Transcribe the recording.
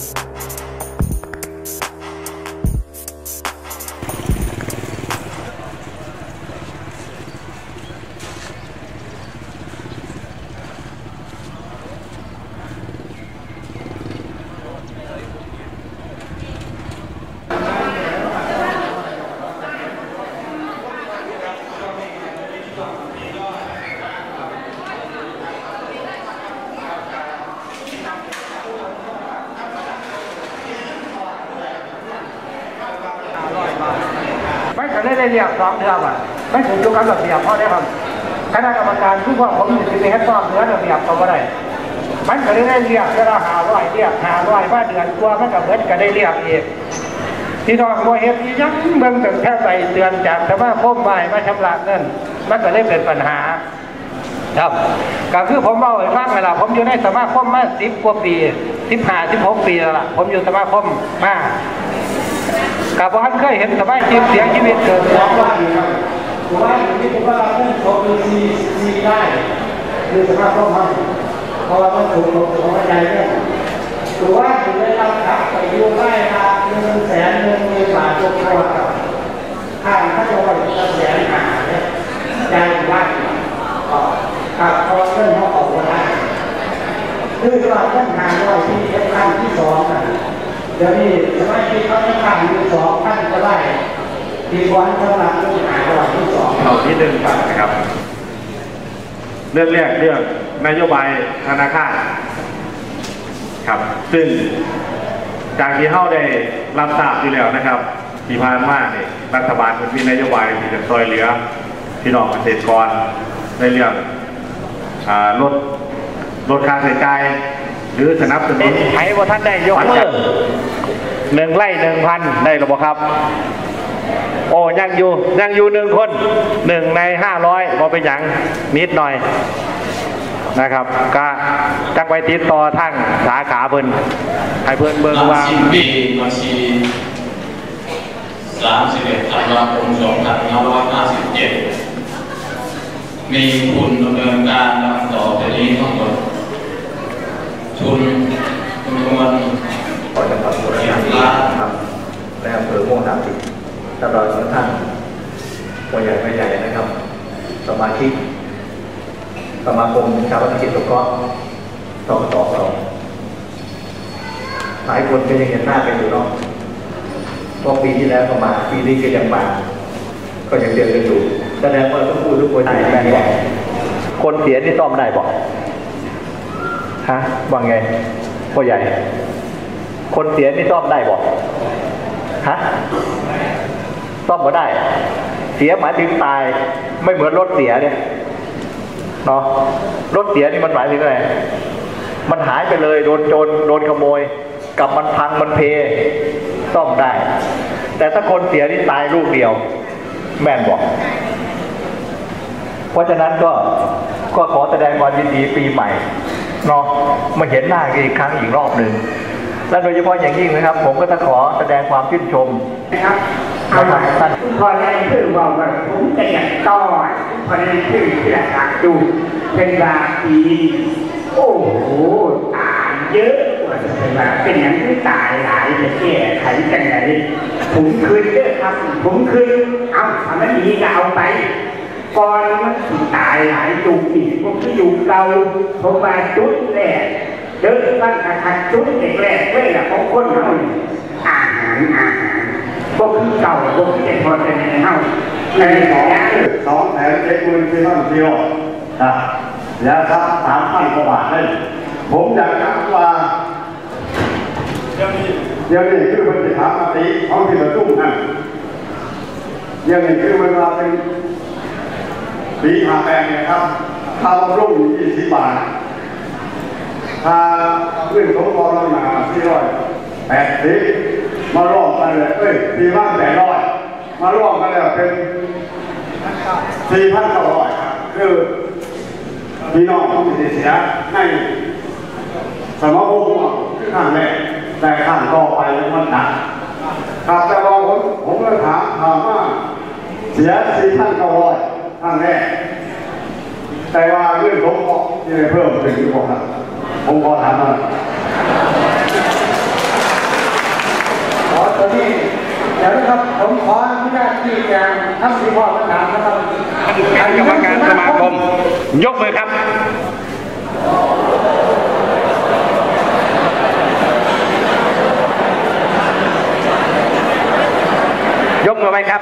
ไม่เคยได้เรียกสองเดือนอะไม่ถึงยุคการระเบียบเพราะได้ครับคณะกรรมการทุกพวกผมอยู่ในเฮ็ดซ้อมเนื้อระเบียบเขาก็ได้มันก็ได้เรียกเวลาหาร้อยเรียกหาร้อยว่าเดือนกว่ามันก็เบิดก็ได้เรียกเอีกที่น้องบ่เฮ็ดยังเบิ่งถึงแค่ใส่เตือนจากสมาคมไว้มาชำระเงินมันก็ได้เป็นปัญหาครับก็คือผมเอาไว้ฟังเวลาผมอยู่ในสมาคมมาสิบกว่าปีสิบห้าสิบหกปีแล้วล่ะผมอยู่สมาคมมา กับว่าเคยเห็นสมัยชีวิตเสียชีวิตเกิดสองวันครับผมว่าอยู่ที่ผมว่าเราต้องชมดูซีซีได้คือสมาคมครับเพราะว่ามันถูกของของใจเนี่ยถือว่าอยู่ในลำดับไปอยู่ได้ละหนึ่งแสนหนึ่งหมื่นบาททุกคนครับข้างถ้าจะว่าจะแสนหาเนี่ยใจว่าก็ครับพอเงินเขาออกมาได้คือว่าท่านทางว่าที่ขั้นที่สองนะเดี๋ยวนี้สมัยที่เขาจะขั้นที่สองขั้นก็ได้ที่วันสำหรับผู้หาระหว่างที่สองเราที่หนึ่งก่อนนะครับ เรื่องแรกเรื่องนโยบายธนาคารครับ ซึ่งจากที่เข้าได้รับทราบอยู่แล้วนะครับ ที่ผ่านมาเนี่ยรัฐบาลมีนโยบายที่จะช่วยเหลือพี่น้องเกษตรกรในเรื่องอลดลดค่าใช้จ่าย หรือสนับสนุนไอ้ว่าท่านได้ยกมือหนึ่งไร่หนึ่งพันได้หรือเปล่าครับ โอ้ยังอยู่ยังอยู่หนึ่งคนหนึ่งในห้าร้อยพอเป็นอย่างนิดหน่อยนะครับก็จักไปติดต่อทั้งสาขาเพิ่นให้เพิ่นเบิ่งว่าสิ้นปีบัญชี31ธันวาคม2557มีทุนดำเนินการดังต่อไปนี้ทั้งหมด ทุนจำนวน ขอจังหวัดสุราษฎร์ธานีนะครับในอำเภอม่วงสามสิบ ตลอดทั้งท่านตัวใหญ่ไม่ใหญ่นะครับ สมาชิกสมาคมชาวธุรกิจสงเคราะห์สองสองสองหลายคนก็ยังเห็นหน้ากันอยู่เนาะเพราะปีที่แล้วก็มาปีนี้ก็ยังมา ก็ยังเรียนกันอยู่แสดงว่าทุกผู้ทุกคนได้แม่บอกคนเสียนี่ซ่อมได้บอกฮะว่าไงพ่อใหญ่ คนเสียนี่ซ่อมได้บอกฮะ ซ่อมก็ได้ เสียหมายถึงตาย ไม่เหมือนรถเสียเนี่ยเนาะรถเสียนี่มันหมายถึงอะไรมันหายไปเลยโดนโจรโดนขโมย กับมันพังมันเพซ่อมได้ แต่ถ้าคนเสียนี่ตายลูกเดียว แม่นบอก เพราะฉะนั้นก็ก็ขอแสดงความยินดีปีใหม่เนาะมาเห็นหน้ากันอีกครั้งอีกรอบหนึ่งและโดยเฉพาะอย่างยิ่งนะครับ ผมก็จะขอแสดงความชื่นชมนะครับ นะครับท่านพอในชื่อว่าว่าผมจะอยากต่อนพอนั้นชื่อที่อยากดูเป็นราศีโอ้โหตายเยอะกว่าจะเป็นว่าเป็นอย่างที่ตายหลายจะแก้ไขกันไหนผมคืนเยอะครับ ผมคืนเอาทำนั้นดีก็เอาไปก่อนมันตายหลายจุกอีกพวกที่อยู่เราผมมาจุดแรกเดินบ้านขัดจุดแรกๆเลยละของคนเรา พวกเก่าพวกที่พอจะในเฮาในหมอสองแสนเจ็ดหมื่นสี่พันกิโลนะแล้วครับสามพันกว่าบาทเลยผมอยากถามว่าเดี๋ยวนี้เดี๋ยวนี้คือมันจะถามมาตีท้องที่ประชุมนั่นเดี๋ยวนี้คือมันมาเป็นปีหาแปลงนี่ยครับค่าบำรุงยี่สิบบาทค่าเรื่องของเราหนาสี่ร้อยแปดสิบ มาร่วมกันเลยเอ้ยสี่พันแปดร้อยมาร่วมกันแล้วเป็นสี่พันเก้าร้อยคือพี่น้องผู้ติเสียในสมองของคือข้างแรกแต่ข้างต่อไปมันหนักครับแต่ว่าผมผมเลยถามถามว่าเสียสี่พันเก้าร้อยข้างแรกแต่ว่าเรื่องผมก็ที่เพิ่มถึงอยู่ครับผมขอถามหน่อย เดี๋ยวนะครับผมขออนุญาตที่แจงท่านที่พ่อประธานนะครับคณะกรรมการสมาคม ยกมือครับยกมือไว้ครับ